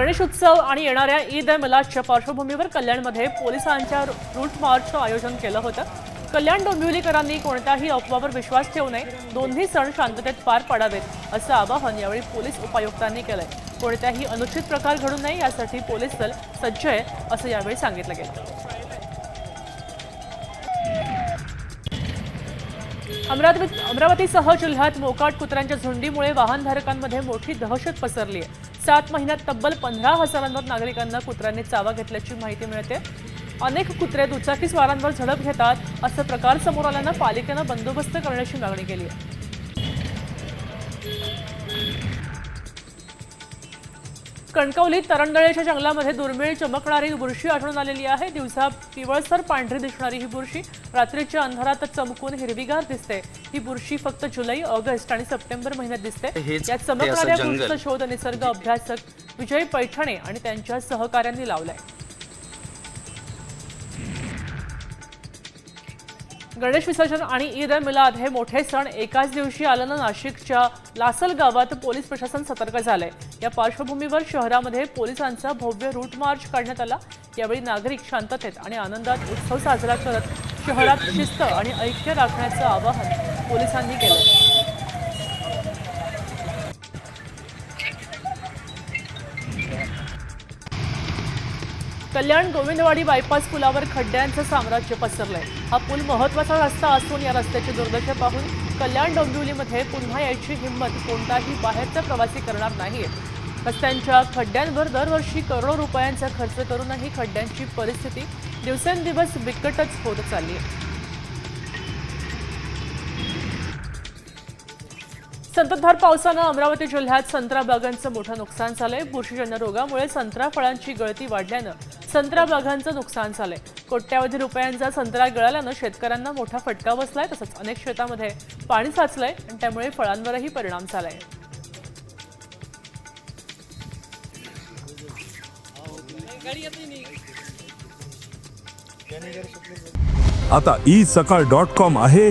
गणेशोत्सव आणि येणाऱ्या ईद ए मिलादच्या पार्श्वभूमीवर कल्याणमध्ये पोलिसांच्या रूट मार्चचं आयोजन केलं होतं. कल्याण डोंबिवलीकरांनी कोणत्याही अफवावर विश्वास ठेवू नये. दोन्ही सण शांततेत पार पाडावेत असं आवाहन यावेळी पोलीस उपायुक्तांनी केलंय. कोणत्याही अनुचित प्रकार घडू नये यासाठी पोलीस दल सज्ज आहे असं यावेळी सांगितलं गेलं. अमरावती अमरावतीसह जिल्ह्यात मोकाट कुत्र्यांच्या झुंडीमुळे वाहनधारकांमध्ये मोठी दहशत पसरली आहे सात महिन्यात तब्बल पंधरा हजारांवर नागरिकांना कुत्र्यांनी चावा घेतल्याची माहिती मिळते. अनेक कुत्रे दुचाकी स्वारांवर झडप घेतात असं प्रकार समोर आल्यानं पालिकेनं बंदोबस्त करण्याची मागणी केली आहे कणकवलीत तरंडळेच्या जंगलामध्ये दुर्मिळ चमकणारी बुरशी आढळून आलेली आहे. दिवसा पिवळसर पांढरी दिसणारी ही बुरशी रात्रीच्या अंधारात चमकून हिरवीगार दिसते. ही बुरशी फक्त जुलै ऑगस्ट आणि सप्टेंबर महिन्यात दिसते. या चमकणाऱ्या. बुरशीचा शोध निसर्ग अभ्यासक विजय पैठणे आणि त्यांच्या सहकाऱ्यांनी लावलाय. गणेश विसर्जन आणि ईद मिलाद हे मोठे सण एकाच दिवशी आल्यानं नाशिकच्या लासल गावात पोलीस प्रशासन सतर्क झालंय. या पार्श्वभूमीवर शहरामध्ये पोलिसांचा भव्य रूट मार्च काढण्यात आला. यावेळी नागरिक शांततेत आणि आनंदात उत्सव साजरा करत शहरात शिस्त आणि ऐक्य राखण्याचं आवाहन पोलिसांनी केलं. कल्याण गोविंदवाडी बायपास पुलावर खड्ड्यांचं साम्राज्य पसरलंय. हा पूल महत्त्वाचा रस्ता असून या रस्त्याची दुर्दशा पाहून कल्याण डोंबिवलीमध्ये पुन्हा यायची हिंमत कोणताही बाहेरचा प्रवासी करणार नाही रस्त्यांच्या खड्ड्यांवर दरवर्षी करोडो रुपयांचा खर्च करूनही खड्ड्यांची परिस्थिती दिवसेंदिवस बिकटच होत चालली आहे संततधार पावसानं अमरावती जिल्ह्यात संत्रा बागांचं मोठं नुकसान झालंय. बुरशीजन्य रोगामुळे संत्रा फळांची गळती वाढल्यानं संत्रा बागांचं नुकसान झालंय. कोट्यावधी रुपयांचा संत्रा गळाल्यानं शेतकऱ्यांना मोठा फटका बसलाय तसंच अनेक शेतामध्ये पाणी साचलंय आणि त्यामुळे फळांवरही परिणाम झालाय. आता ई सकाळ डॉट कॉम आहे.